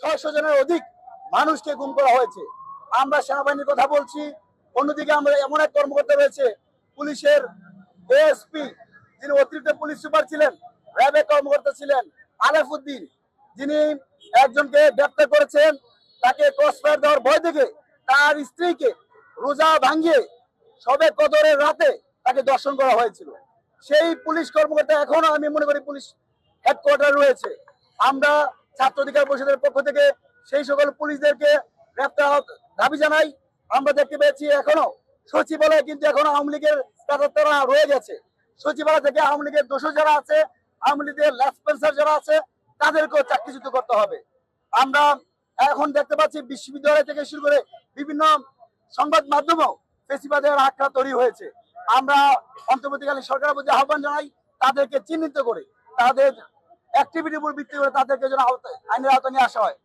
ছয়শো জনের অধিক মানুষকে গুম করা হয়েছে। আমরা সেনাবাহিনীর কথা বলছি, অন্যদিকে আমরা এমন এক কর্মকর্তা রয়েছে, পুলিশের এএসপি, যিনি অতিরিক্ত পুলিশ সুপার ছিলেন, র্যাবের কর্মকর্তা ছিলেন, আলেফ উদ্দিন। যিনি একজনকে গ্রেপ্তার করেছেন, তাকে ক্রসফায়ার দেওয়ার ভয় দেখে তার স্ত্রীকে রোজা ভাঙিয়ে সবে কদরের রাতে তাকে দর্শন করা হয়েছিল। সেই পুলিশ কর্মকর্তা এখনও, আমি মনে করি পুলিশ হেডকোয়ার্টার রয়েছে। আমরা ছাত্র অধিকার পরিষদের পক্ষ থেকে সেই সকল পুলিশদেরকে গ্রেপ্তার দাবি জানাই। আমরা দেখতে পেয়েছি এখনও সচিবালয়ে কিন্তু এখনও আওয়ামী লীগের তারা রয়ে গেছে। সচিবালয় থেকে আওয়ামী লীগের দোষ যারা আছে, আওয়ামী লীগের লেসপেন্সার যারা আছে, তাদেরকেও চাকরিচ্যুত করতে হবে। আমরা এখন দেখতে পাচ্ছি বিশ্ববিদ্যালয় থেকে শুরু করে বিভিন্ন সংবাদ মাধ্যমেও ফেসিবাদের আখড়া তৈরি হয়েছে। আমরা অন্তর্বর্তীকালীন সরকারের প্রতি আহ্বান জানাই, তাদেরকে চিহ্নিত করে তাদের অ্যাক্টিভিটির উপর ভিত্তি করে তাদেরকে যেন আইনের আওতায় নিয়ে আসা হয়।